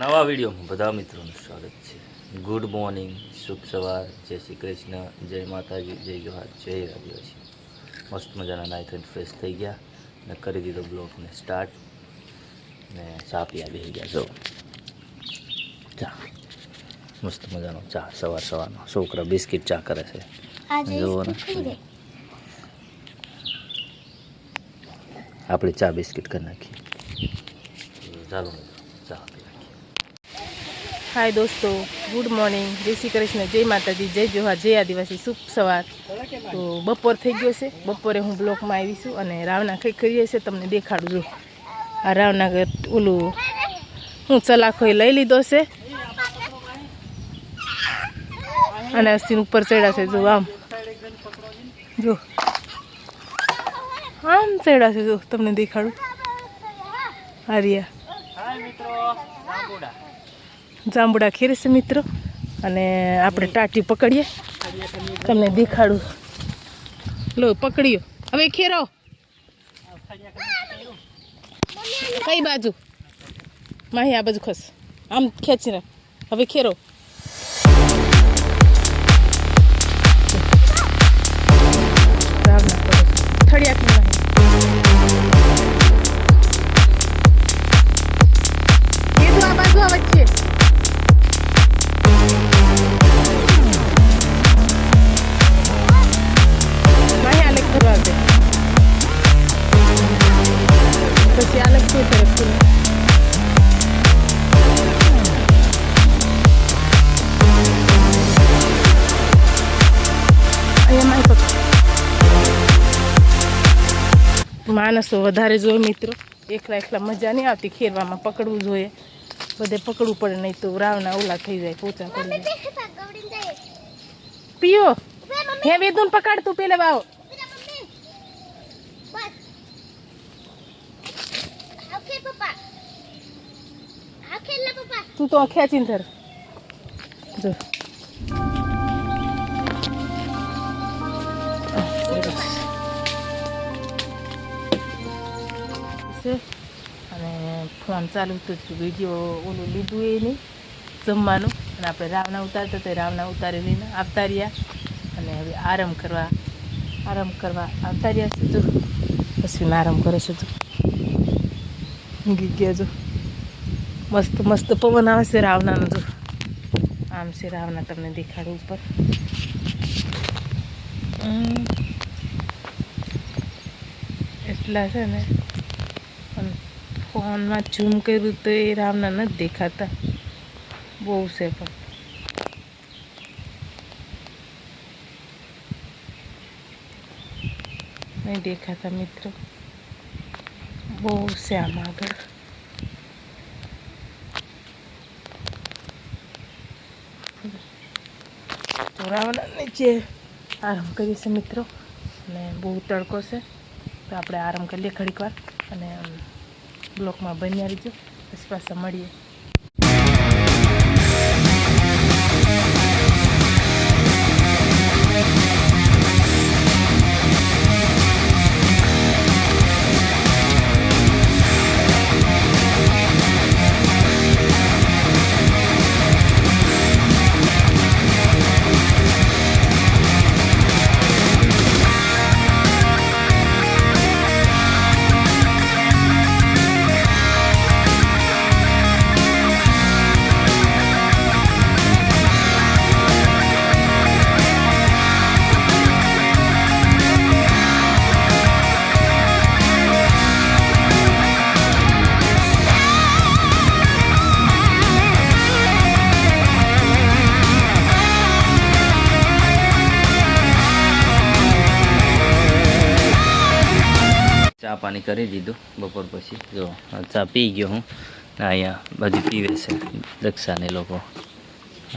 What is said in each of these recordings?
નવા વિડીયોમાં બધા મિત્રોનું સ્વાગત છે. ગુડ મોર્નિંગ શુભ સવાર જય શ્રી કૃષ્ણ જય માતાજી જય જોહાર જય આદિવાસી. મસ્ત મજાના નાઈ થઈને ફ્રેશ થઈ ગયા ને કરી દીધો બ્લોગને સ્ટાર્ટ ને ચા પીયા બેસી ગયા. જો. ચા. મસ્ત મજાનો ચા સવાર સવારનો. છોકરા બિસ્કિટ ચા કરે છે. જુઓ ને. આપણે ચા બિસ્કિટ કરી નાખીએ. ચાલો મિત્રો, હાય દોસ્તો ગુડ મોર્નિંગ જય શ્રી કૃષ્ણ જય માતાજી જય જોહાર જય આદિવાસી શુભ સવાર તો બપોર થઈ ગયો છે. બપોરે હું બ્લોકમાં આવી છું અને રાવના કઈ કરીએ છે તમને દેખાડું છું. આ રાવના ઓલું હું ચલાખો લઈ લીધો છે. અને અસીન ઉપર ચડ્યા છે, જો આમ. જો. આમ ચડ્યા જો, તમને દેખાડું. હારિયા જાંબુડા ખીરશે મિત્રો. અને આપણે ટાટી પકડીએ. તમને દેખાડું. લો, પકડ્યો. હવે ખેરો કઈ બાજુ? માહી, આ બાજુ ખસ. આમ ખેંચીને હવે ખેરો થળિયાક માણસો વધારે જોઈએ મિત્રો. એકલા એકલા મજા નહીં આવતી ખેરવામાં પકડવું જોઈએ. બધે પકડવું પડે નહીં તો રાવના ઓલા થઈ જાય પોચા પડી જાય. પીઓ. હે વેદુન પકડતું પેલા પેલે બાવ. તું તો ખેંચીને ધર. જો. છે. અને ફોન ચાલુ તો વીડિયો ઓલું લીધું એ નહીં. જમવાનું. અને આપણે રાવણા ઉતારતા તો રાવના ઉતારી લઈને આવતા રહ્યા. અને હવે આરામ કરવા આરામ કરવા આવતા રહ્યા છે જો અશ્વિન આરામ કરે છે જો ગયા જો. મસ્ત મસ્ત પવન આવે છે રાવણાનો જો. આમ છે રાવણા તમને દેખાડું ઉપર. એટલા છે ને. ફોનમાં ઝૂમ કર્યું તો એ રામના નથી દેખાતા. બહુ છે પણ. નહીં દેખાતા મિત્રો. બહુ છે આમ આગળ. તો નીચે આરામ કરીએ છીએ મિત્રો. અને બહુ તડકો છે. તો આપણે આરામ કરીએ ઘડીક વાર. અને બ્લોકમાં બન્યા રહીજો. પછી પાછા મળીએ. ચા પાણી કરી દીધું બપોર પછી. જો ચા પી ગયો હું. અહીંયા બધી પીવે છે દક્ષાને લોકો.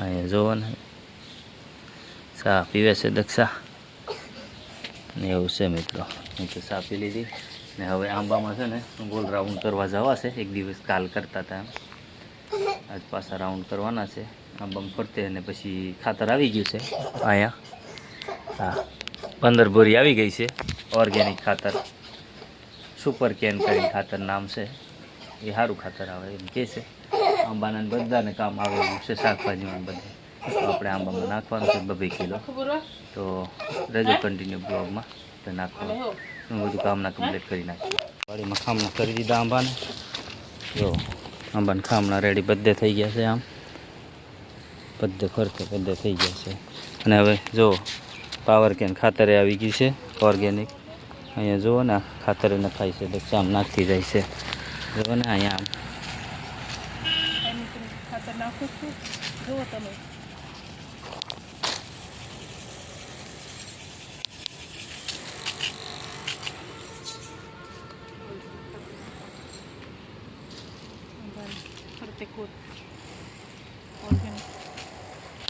અહીંયા જોવો ને. ચા પીવે છે દક્ષા. ને એવું છે મિત્રો. હું તો ચા પી લીધી. ને હવે આંબામાં છે ને ગોલ રાઉન્ડ કરવા જવા છે. એક દિવસ કાલ કરતા હતા આજ પાછા રાઉન્ડ કરવાના છે. આંબામાં ફરતે અને પછી ખાતર આવી ગયું છે. અહીંયા. હા. પંદર બોરી આવી ગઈ છે. ઓર્ગેનિક ખાતર. સુપર કેન કરી ખાતર નામ છે. એ સારું ખાતર આવે એમ કહે છે. આંબાના બધાને કામ આવે છે, શાકભાજીમાં બધે. આપણે આંબામાં નાખવાનું છે બબે કિલો. તો રજો કન્ટિન્યુ બ્લોગમાં તો નાખવાનું. બધું કામના કમ્પ્લીટ કરી નાખ્યું વાડીમાં ખામણા કરી દીધા આંબાને. જો, આંબાના ખામણા રેડી બધે થઈ ગયા છે આમ. બધે ફરતે બધે થઈ ગયા છે. અને હવે જો પાવર કેન ખાતરે આવી ગઈ છે ઓર્ગેનિક અહીંયા જુઓ ને ખાતર નખાય છે, એટલે આમ નાખતી જાય છે. જુઓ ને અહીંયા આમ.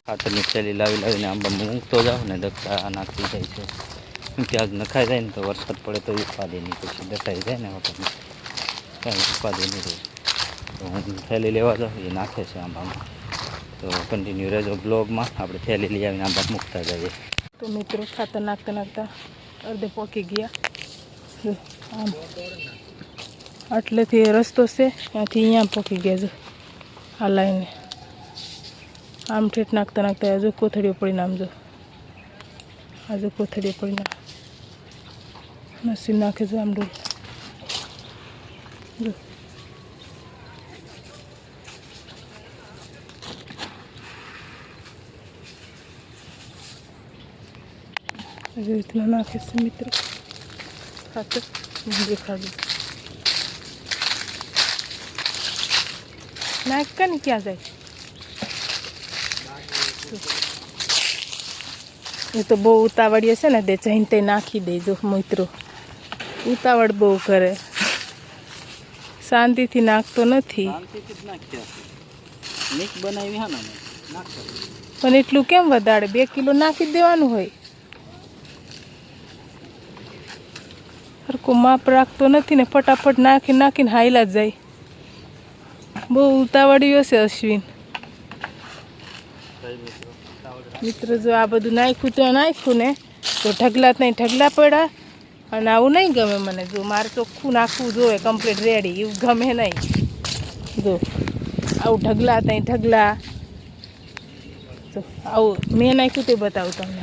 ખાતરની થેલી લાવી લાવીને આંબા મૂકતો જાઉં ને દક્ષા નાખતી જાય છે. ત્યાં નખાઈ જાય ને તો વરસાદ પડે તો ઉપાદે નહીં પછી દટાઈ જાય ને વખત. કાંઈ ઉપાદે નહીં રહે. તો હું થેલી લેવા જાઉં, એ નાખે છે આંબામાં. તો કન્ટિન્યુ રહેજો બ્લોગમાં. આપણે થેલી લઈ આવીને આંબા મૂકતા જઈએ. તો મિત્રો ખાતર નાખતા નાખતા અડધે પોકી ગયા. આમ. આટલેથી રસ્તો છે, ત્યાંથી અહીંયા પોકી ગયા જો આ લાઈને. આમ ઠેઠ નાખતા નાખતા હજુ કોથળીઓ પડીને આમ જો. હજુ કોથળીઓ પડીને. મશીન નાખે છે આમ ડોલ એવી રીતના નાખે છે મિત્રો હું દેખાડું નાખ ને ક્યાં જાય એ તો બહુ ઉતાવળીએ છે ને તે જઈને તે નાખી દેજો મિત્રો ઉતાવળ બહુ કરે. શાંતિથી નાખતો નથી. પણ એટલું કેમ વધારે? બે કિલો નાખી દેવાનું હોય. સરખું માપ રાખતો નથી ને ફટાફટ નાખી નાખીને હાઈલા જ જાય. બહુ ઉતાવળ્યો છે અશ્વિન. મિત્રો જો આ બધું નાખ્યું તો નાખ્યું ને તો ઢગલા નહીં. ઢગલા પડ્યા અને આવું નહીં ગમે મને. જો મારે ચોખ્ખું નાખવું જોઈએ કમ્પ્લીટ રેડી એવું ગમે નહીં. જો, આવું ઢગલા ત્યાં ઢગલા. તો આવું મેં નાખ્યું તે બતાવું તમને.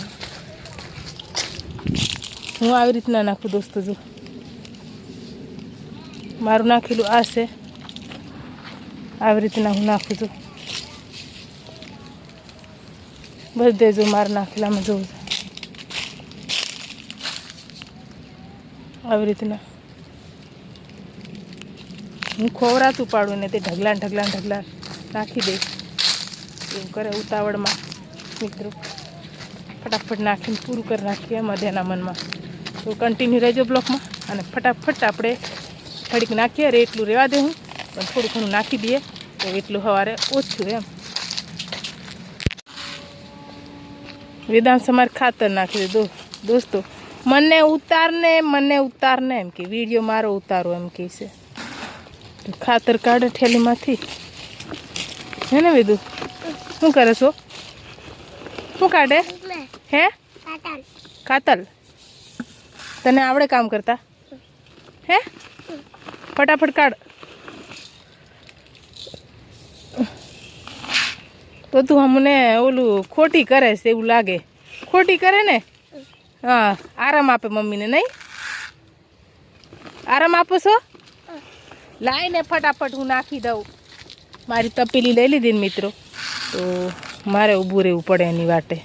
હું આવી રીતના નાખું દોસ્તો, જો. મારું નાખેલું આ છે. આવી રીતના હું નાખું છું બધે જો મારે નાખેલામાં જોઉં છું. આવી રીતના. હું ખોવરાતું પાડું ને તે ઢગલા ને ઢગલા ઢગલા નાખી દઈશ એવું કરે ઉતાવળમાં, મિત્રો. ફટાફટ નાખીને પૂરું કરી નાખીએ મધ્યાના મનમાં. તો કન્ટિન્યુ રહેજો બ્લોકમાં અને ફટાફટ આપણે થોડીક નાખીએ. રે એટલું રહેવા દે હું, પણ થોડું ઘણું નાખી દઈએ. તો એટલું સવારે ઓછું એમ. વેદાંત અમારે ખાતર નાખી દો દોસ્તો. મને ઉતારને મને ઉતારને એમ કે, વીડિયો મારો ઉતારો, એમ કહે છે. ખાતર કાઢે ઠેલીમાંથી. હે ને વિદુ? શું કરે છો? શું કાઢે? હે? કાતલ. તને આવડે કામ કરતા? હે? ફટાફટ કાઢ. તો તું અમને ઓલું ખોટી કરે છે એવું લાગે. ખોટી કરે ને? હા, આરામ આપે મમ્મીને, નહીં? આરામ આપો છો? લાઈને ફટાફટ હું નાખી દઉં. મારી તપેલી લઈ લીધી ને મિત્રો. તો મારે ઊભું રહેવું પડે એની વાટે.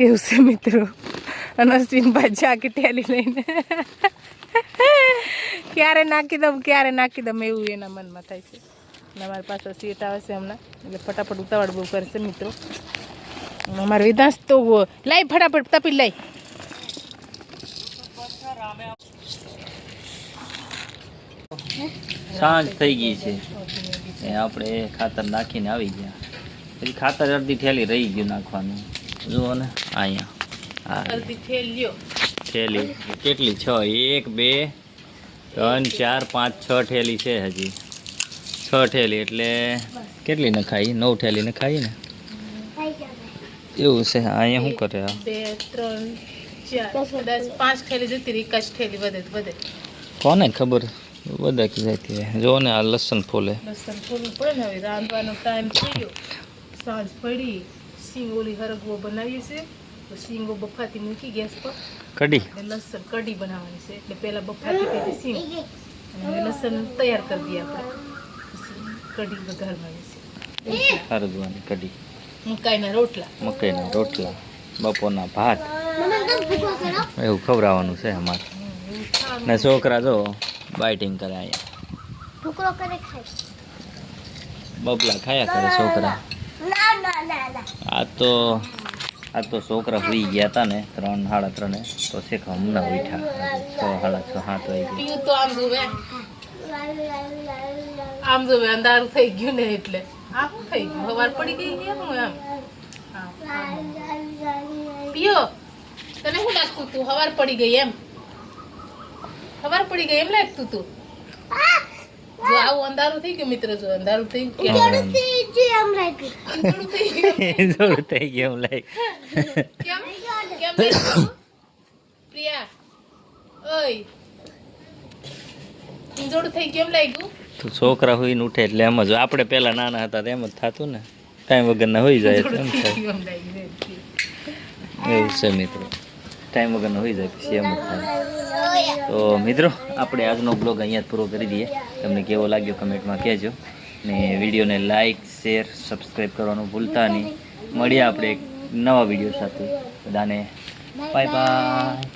એવું છે મિત્રો. અને અશ્વિનભાઈ જાકી ટેલી લઈને. ક્યારે નાખી દઉં, ક્યારે નાખી દઉં, એવું એના મનમાં થાય છે. અને અમારી પાસે સીટ આવે છે હમણાં. એટલે ફટાફટ ઉતાવળ બહુ કરશે મિત્રો. અમારે વિધાંશ તો લાઈ ફટાફટ તપી લઈ. સાંજ થઈ ગઈ છે. એ આપણે ખાતર નાખીને આવી ગયા. પછી ખાતર અડધી થેલી રહી ગયું નાખવાનું. જુઓ ને અહીંયા. થેલી કેટલી છ? એક બે ત્રણ ચાર પાંચ છ ઠેલી છે હજી. છ ઠેલી એટલે કેટલી નખાઈ? નવ ઠેલી નખાઈ ને? એવું છે. અહીંયા શું કરે આ? દસ પાંચ ઠેલી જતી રહી એક જ ઠેલી વધે તો વધે. કોને ખબર? બધા કીધા જો ને આ લસણ ફોલે. લસણ ફોલું પડે ને હવે રાંધવાનો ટાઈમ થઈ ગયો. સાંજ પડી સિંગ ઓલી હરગવો બનાવીએ છે સિંગો બફાતી મૂકી ગેસ પર. કઢી. લસણ કઢી બનાવવાની છે. એટલે પહેલા બફાતી હતી સિંગ. અને લસણ તૈયાર કરી દઈએ આપણે. કઢી વઘારવાની છે. હરગવાની કઢી. મકાઈના રોટલા. મકાઈના રોટલા. બપોરના ભાત. એવું ખવડાવવાનું છે અમારે. ને છોકરા જો બાઇટિંગ કરે અહીંયા. બબલા ખાયા કરે છોકરા. ના ના ના ના. આ તો આ તો છોકરા સુઈ ગયા હતા ને ત્રણ સાડા ત્રણે. તો શેખ હમણાં ઉઠ્યા. છ સાડા છ સાત વાગી તો આમ જોવે આમ જોવે અંધારું થઈ ગયું ને એટલે. આખું થઈ ગયું. સવાર પડી ગઈ એમ? હા. પિયો. તને શું લાગતું તું? સવાર પડી ગઈ એમ. સવાર પડી ગઈ એમ લાગતું તું? જો આવું અંધારું થઈ ગયું મિત્ર જો અંધારું થઈ ગયું. થઈ ગયું કેમ? કેમ પ્રિયા ઓય. ઈંજોડું થઈ ગયું એમ લાગ્યું? તો છોકરા હોઈને ઉઠે એટલે એમ જ. આપણે પહેલા નાના હતા એમ જ થતું ને. ટાઈમ વગરના હોઈ જાય એમ થાય. એવું છે મિત્રો. ટાઈમ વગરનો હોઈ જાય, પછી એમ જ તો મિત્રો, આપણે આજનો બ્લોગ અહીંયા જ પૂરો કરી દઈએ. તમને કેવો લાગ્યો કમેન્ટમાં કહેજો. ને વિડીયોને લાઈક શેર સબસ્ક્રાઈબ કરવાનું ભૂલતા નહીં. મળીએ આપણે એક નવા વીડિયો સાથે. બધાને બાય બાય